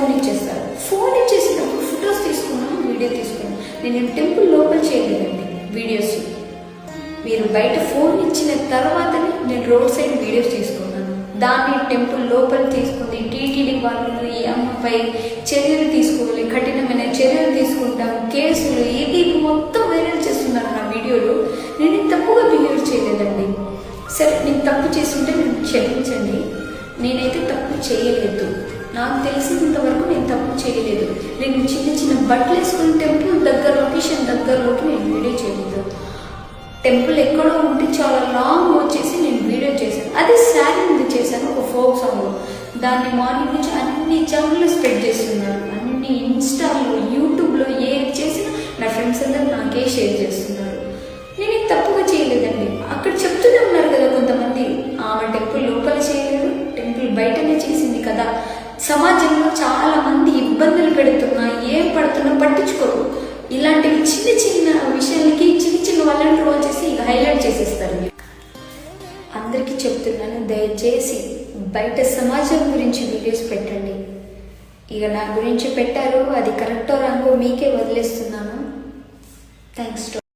Phone ఇచ్చేస్తారు. Phone ఇచ్చేసినప్పుడు photos తీసుకున్నాం వీడియో తీసుకున్నాం నేను టెంపుల్ లోపల చేయలేదండి వీడియోస్. మీరు బయట ఫోన్ ఇచ్చిన తర్వాతనే నేను రోడ్ సైడ్ వీడియోస్ తీసుకున్నాను. దాన్ని టెంపుల్ లోపల తీసుకుని టీటీడీ వాళ్ళు ఈ అమ్మపై చర్యలు తీసుకోవాలి కఠినమైన చర్యలు తీసుకుంటాం కేసులు ఇది మొత్తం వైరల్ చేస్తున్నారు నా వీడియోలు. నేను తప్పుగా బిహేవ్ చేయలేదండి. సరే నేను తప్పు చేస్తుంటే నేను క్షమించండి. నేనైతే తప్పు చేయలేదు. నాకు తెలిసినంత చేయలేదు. నేను చిన్న చిన్న బట్టలు వేసుకుని టెంపుల్ దగ్గర లొకేషన్ దగ్గరలోకి నేను వీడియో చేయలేదు. టెంపుల్ ఎక్కడో ఉంటే చాలా లాంగ్ వచ్చేసి నేను వీడియో చేశాను. అదే శారీ మీద చేశాను ఒక ఫోక్ సాంగ్. దాన్ని మార్నింగ్ నుంచి అన్ని ఛానల్లో స్ప్రెడ్ చేస్తున్నారు అన్ని ఇన్స్టాలో యూట్యూబ్లో ఏది చేసినా నా ఫ్రెండ్స్ అందరూ నాకే షేర్ చేస్తున్నారు. నేను తప్పుగా చేయలేదండి. అక్కడ చెప్తూనే ఉన్నారు కదా కొంతమంది ఆమె టెంపుల్ లోపల చేయలేదు టెంపుల్ బయటనే చేసింది కదా. సమాజంలో చాలా మంది ఇబ్బందులు పెడుతున్నా ఏం పడుతున్నా పట్టించుకోరు. ఇలాంటివి చిన్న చిన్న విషయాలకి చిన్న చిన్న వాళ్ళని ట్రోల్ చేసి ఇక హైలైట్ చేసేస్తారు అందరికీ చెప్తున్నాను దయచేసి బయట సమాజం గురించి వీడియోస్ పెట్టండి. ఇక నా గురించి పెట్టారు అది కరెక్టో రాంగో మీకే వదిలేస్తున్నాను. థ్యాంక్స్